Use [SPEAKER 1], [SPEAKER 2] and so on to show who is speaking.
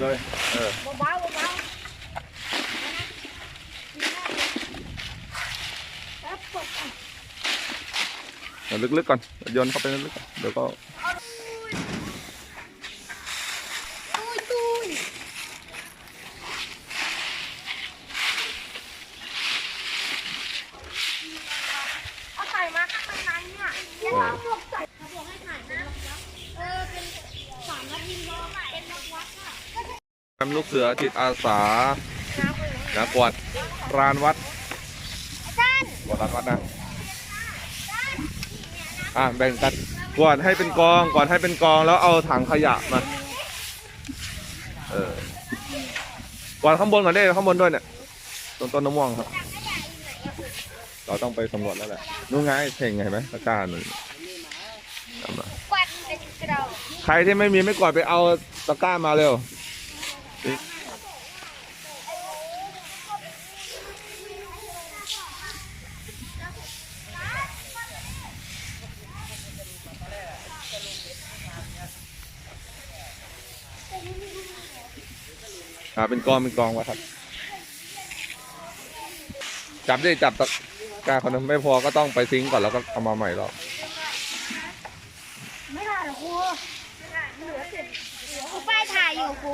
[SPEAKER 1] เลยเออ
[SPEAKER 2] เบาๆเบาๆแล้วปกอะ
[SPEAKER 1] เดี๋ยวลึกๆก่อนโยนเข้าไปลึกๆก่อนเดี๋ยวก็
[SPEAKER 2] ตุ้ยตุ้ยเอาไข่มาข้างในเนี่ยยังเอาหมวกใส่เขาบอกให้ถ่ายนะเออเป็นสามนาทีรอเป็นนักวัดอะ
[SPEAKER 1] ทำ ลูกเสือจิตอาสา
[SPEAKER 2] น้ำเลย
[SPEAKER 1] นะกวาดรานวัด
[SPEAKER 2] อาจารย์
[SPEAKER 1] กวาดรานวัดนะอะแบ่งกันกวาดให้เป็นกองกวาดให้เป็นกองแล้วเอาถังขยะมาเออกวาดข้างบนก่อนได้ข้างบนด้วยเนี่ยต้นต้นน้ำม่วงครับ เราต้องไปสำรวจแล้วแหละนู่นไงเพ่งไงเห็นไหมตะกร้าหนึ่งเอามา
[SPEAKER 2] ควันเป็นกระดาษ
[SPEAKER 1] ใครที่ไม่มีไม่กวาดไปเอาตะกร้ามาเร็ว อ่าเป็นกองเป็นกองวะครับ จับได้จับตะกร้าคนนึงไม่พอก็ต้องไปทิ้งก่อนแล้วก็เอามาใหม่หรอบ
[SPEAKER 2] ไม่ถ่ายหรอครูเหลือสิบครูป้ายถ่ายอยู่ครู